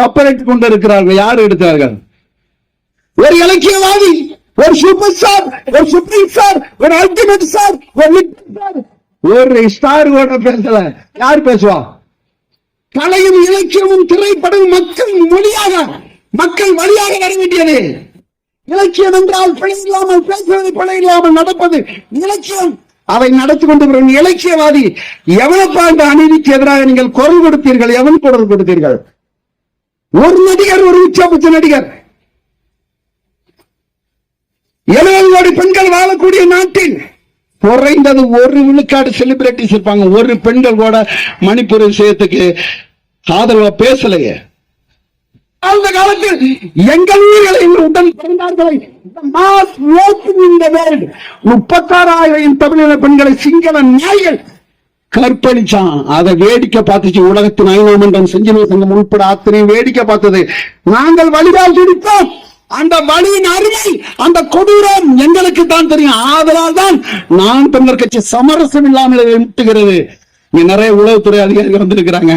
கப்பலிட்டுக் கொண்டிருக்கிறார்கள். யார் எடுத்தார்கள்? ஒரு இலக்கியவாதி ஒரு சூப்பர் ஸ்டார் ஒரு சுப்ரீம் ஸ்டார் ஒரு அல்டிமேட் ஸ்டார் ஒரு ஒரு ஸ்டார் கூட பேசல. யார் பேசுவா? கலையும் இலக்கியமும் திரைப்படம் மக்கள் மொழியாக மக்கள் வழியாக வர வேண்டியது. இலக்கியம் என்றால் பிழை இல்லாமல் பேசுவது பிழை இல்லாமல் நடப்பது இலக்கியம். அதை நடத்தி கொண்டு வரும் இலக்கியவாதி எவ்வளவு இந்த அநீதிக்கு எதிராக நீங்கள் குரல் கொடுத்தீர்கள் எவன் குரல் கொடுத்தீர்கள்? ஒரு நடிகர் ஒரு உச்சபட்ச நடிகர். எழுபது கோடி பெண்கள் வாழக்கூடிய நாட்டில் குறைந்தது ஒரு விழுக்காடு செலிபிரிட்டிஸ் இருப்பாங்க. ஒரு பெண்கள் கூட மணிப்பூர் விஷயத்துக்கு ஆதரவா பேசலையே. அந்த காலத்தில் எங்கள் ஊர்களை உடன் பிறந்தார்களை. மாஸ் இந்த வேர்ல்டு முப்பத்தாறாயிரம் தமிழக பெண்களை சிங்கள நாய்கள் கற்பழிச்சான். அதை வேடிக்கை பார்த்துச்சு உலகத்தின் ஐநா மன்றம் செஞ்சிலுவை சங்கம் உட்பட அத்தனையும் வேடிக்கை பார்த்தது. நாங்கள் வழிபால் துடித்தோம் அந்த வழியின் அருமை அந்த கொடூரம் எங்களுக்கு தான் தெரியும். ஆதலால் தான் நான் தமிழர் கட்சி சமரசம் இல்லாமல் விட்டுகிறது முட்டுகிறது. இங்க நிறைய உளவுத்துறை அதிகாரிகள் வந்திருக்கிறாங்க.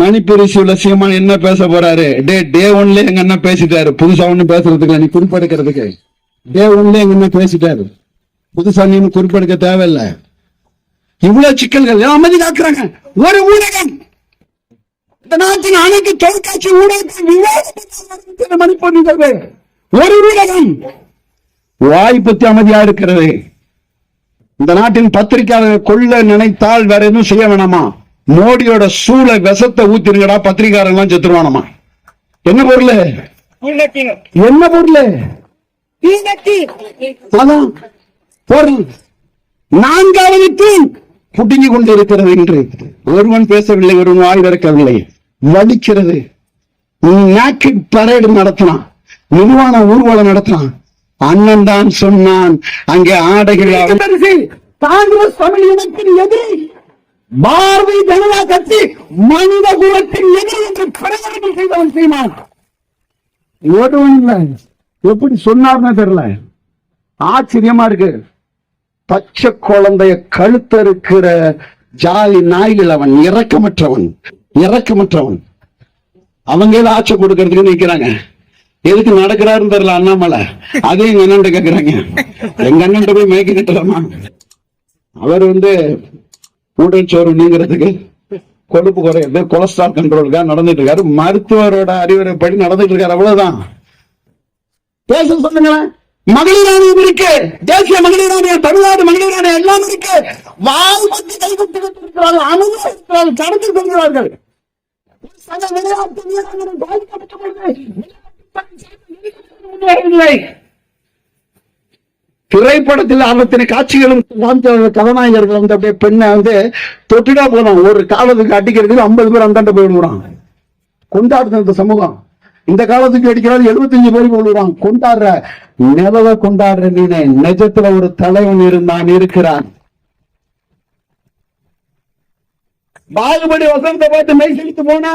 மணிப்பூர் இசியூல சீமான் என்ன பேச போறாரு? டே டே ஒன்ல எங்க என்ன பேசிட்டாரு. புதுசா ஒண்ணு பேசுறதுக்கு நீ குறிப்பெடுக்கிறதுக்கு. டே ஒன்ல எங்க என்ன பேசிட்டாரு. புதுசா நீ குறிப்பெடுக்க தேவையில்லை. இவ்வளவு சிக்கல்கள் எல்லாம் அமைதி காக்குறாங்க ஒரு ஊடகம். இந்த நாட்டின் அனைத்து தொலைக்காட்சி மணிப்பூர் நிகழ்வு ஒரு ஊடகம். வாய் பத்தி அமைதியா இருக்கிறது. இந்த நாட்டின் பத்திரிகையாளர்கள் கொள்ள நினைத்தால் வேற எதுவும் செய்ய வேணாமா? மோடியோட சூளை விஷத்தை ஊத்திருங்கடா பத்திரிகையாளர்கள் செத்துருவானமா? என்ன பொருள்? என்ன பொருள்? அதான். பொருள். நான்காவது தூண் புடுங்கி கொண்டு இருக்கிறது என்று ஒருவன் பேசவில்லை ஒருவன் வாய் திறக்கவில்லை. வலிக்கிறது. நாக்கு பரேடு நடத்தினான். நிர்வாண ஊர்வலம் நடத்தினான். அண்ணன் தான் சொன்னான் அங்கே ஆடைகள் காங்கிரஸ் தமிழ் இனத்தின் எதிரி. பாரதிய ஜனதா கட்சி மனித குலத்தின் எதிரி என்று பிரகடனம் செய்தவன் சீமான். ஒருவன் இல்லை. எப்படி சொன்னார்னு தெரியல. ஆச்சரியமா இருக்கு. பச்சை குழந்தைய கழுத்தறுக்கிற ஜாதி நாய்கள் அவன் இறக்கமற்றவன் இறக்கமற்றவன் அவங்க ஏதோ ஆட்சி கொடுக்கறதுக்கு நிக்கிறாங்க. எதுக்கு நடக்கிறாருன்னு தெரியல அண்ணாமலை. அதே எங்க அண்ணன் கேக்குறாங்க. எங்க அண்ணன் போய் மயக்க கட்டலாமா? அவர் வந்து ஊட்டச்சோறு நீங்கிறதுக்கு கொழுப்பு குறையுது கொலஸ்ட்ரால் கண்ட்ரோலுக்காக நடந்துட்டு இருக்காரு. மருத்துவரோட அறிவுரைப்படி நடந்துட்டு இருக்காரு அவ்வளவுதான். பேச சொல்லுங்களேன். மகளிர் ஆணையம் இருக்கு தேசிய மகளிர் ஆணையம் தமிழ்நாடு மகளிர் ஆணையம் எல்லாம் இருக்கு. வாய் பற்றி கைவிட்டு இருக்கிறார்கள் அமைதியாக கடந்து கொள்கிறார்கள் சக விளையாட்டு வீரர்கள் பாதிக்கப்பட்டுக் திரைப்படத்தில் அத்தனை காட்சிகளும் கதாநாயகர்கள் வந்து அப்படியே பெண்ணை வந்து தொட்டுடா போனோம் ஒரு காலத்துக்கு அடிக்கிறதுக்கு ஐம்பது பேர் அந்தாண்ட போய் விடுறான் கொண்டாடுது இந்த சமூகம். இந்த காலத்துக்கு அடிக்கிறாரு எழுபத்தஞ்சு பேர் விடுறான் கொண்டாடுற நிலவை கொண்டாடுற நீனே நிஜத்துல ஒரு தலைவன் இருந்தான் இருக்கிறான். பாகுபலி வசந்த பார்த்து மெய் செலுத்து போனா?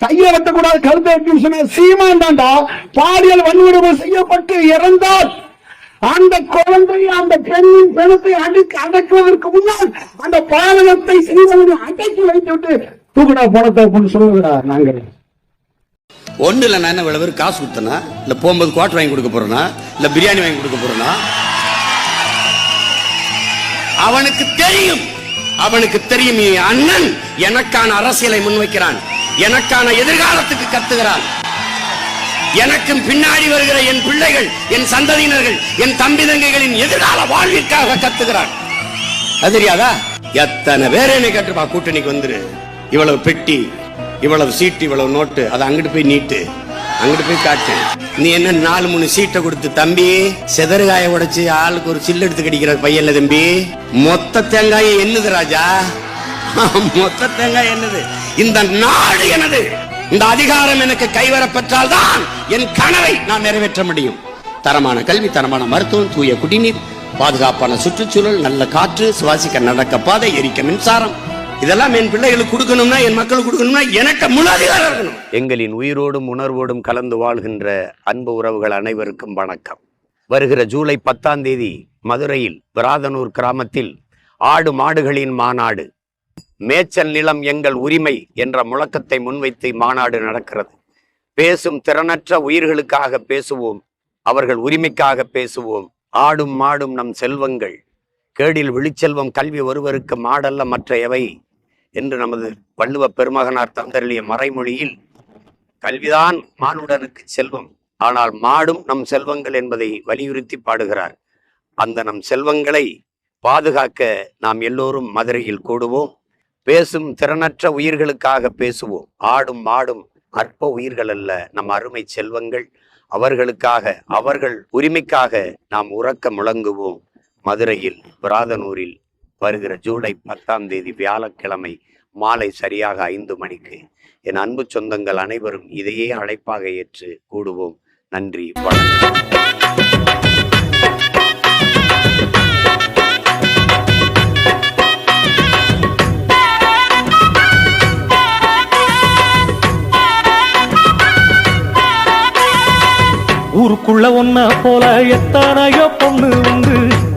கையை வெட்டக்கூடாது கருத்தை வெட்டும் சொன்ன சீமான் தாண்டா பாலியல் வன்முறை செய்யப்பட்டு இறந்தால் அந்த குழந்தை அந்த பெண்ணின் பிணத்தை அடக்கி அடக்குவதற்கு முன்னால் அந்த பாலகத்தை செய்தவனை அடக்கி வைத்து விட்டு தூக்குடா பணத்தை அப்படின்னு நாங்கள் ஒண்ணு இல்ல நான் என்ன இவ்வளவு காசு கொடுத்தனா? இல்ல போகும்போது குவாட்டர் வாங்கி கொடுக்க போறேனா? இல்ல பிரியாணி வாங்கி கொடுக்க போறேனா? அவனுக்கு தெரியும். அவனுக்கு தெரியும் அண்ணன் எனக்கான அரசியலை முன்வைக்கிறான். எனக்கான எதிர்காலத்துக்கு கத்துகிறான். எனக்கும் பின்னாடி வருகிற என் பிள்ளைகள் என் சந்ததியினர்கள் என் தம்பி தங்கைகளின் எதிர்கால வாழ்விற்காக கத்துகிறான். அது தெரியாதா? எத்தனை பேர் என்னை கேட்டுப்பா கூட்டணிக்கு வந்துரு. இவ்வளவு பெட்டி இவ்வளவு சீட்டு இவ்வளவு நோட்டு அதை அங்கிட்டு போய் நீட்டு. அங்கிட்டு போய் காட்டு. நீ என்ன நாலு மூணு சீட்டை கொடுத்து தம்பி செதறுகாய உடைச்சு ஆளுக்கு ஒரு சில்லு எடுத்து கடிக்கிற பையன்ல தம்பி? மொத்த தேங்காயை என்னது ராஜா? மொத்த தேங்காய் என்னது? இந்த நாடு எனது. இந்த அதிகாரம் எனக்கு கைவரப்பெற்றால் தான் என் கனவை நான் நிறைவேற்ற முடியும். தரமான கல்வி தரமான மருத்துவம் தூய குடிநீர் பாதுகாப்பான சுற்றுச்சூழல் நல்ல காற்று சுவாசிக்க நடக்க பாதை எரிக்க மின்சாரம். இதெல்லாம் என் பிள்ளைகளுக்கு கொடுக்கணும்னா என் மக்களுக்கு கொடுக்கணும்னா எனக்கு முழு அதிகாரம் இருக்கணும். எங்களின் உயிரோடும் உணர்வோடும் கலந்து வாழ்கின்ற அன்பு உறவுகள் அனைவருக்கும் வணக்கம். வருகிற ஜூலை பத்தாம் தேதி மதுரையில் விராதனூர் கிராமத்தில் ஆடு மாடுகளின் மாநாடு. மேச்சல் நிலம் எங்கள் உரிமை என்ற முழக்கத்தை முன்வைத்து மாநாடு நடக்கிறது. பேசும் திறனற்ற உயிர்களுக்காக பேசுவோம் அவர்கள் உரிமைக்காக பேசுவோம். ஆடும் மாடும் நம் செல்வங்கள் கேடில் விழிச்செல்வம் கல்வி ஒருவருக்கு மாடல்ல மற்ற எவை? என்று நமது வள்ளுவ பெருமகனார் தந்தருளிய மறைமொழியில் கல்விதான் மானுடனுக்கு செல்வம் ஆனால் மாடும் நம் செல்வங்கள் என்பதை வலியுறுத்தி பாடுகிறார். அந்த நம் செல்வங்களை பாதுகாக்க நாம் எல்லோரும் மதுரையில் கூடுவோம். பேசும் திறனற்ற உயிர்களுக்காக பேசுவோம். ஆடும் மாடும் அற்ப உயிர்கள் அல்ல நம் அருமை செல்வங்கள். அவர்களுக்காக அவர்கள் உரிமைக்காக நாம் உறக்க முழங்குவோம். மதுரையில் பிராதனூரில் வருகிற ஜூலை பத்தாம் தேதி வியாழக்கிழமை மாலை சரியாக ஐந்து மணிக்கு என் அன்பு சொந்தங்கள் அனைவரும் இதையே அழைப்பாக ஏற்று கூடுவோம். நன்றி வணக்கம். ஊருக்குள்ள ஒன்ன போல எத்தனையோ பொண்ணு உண்டு.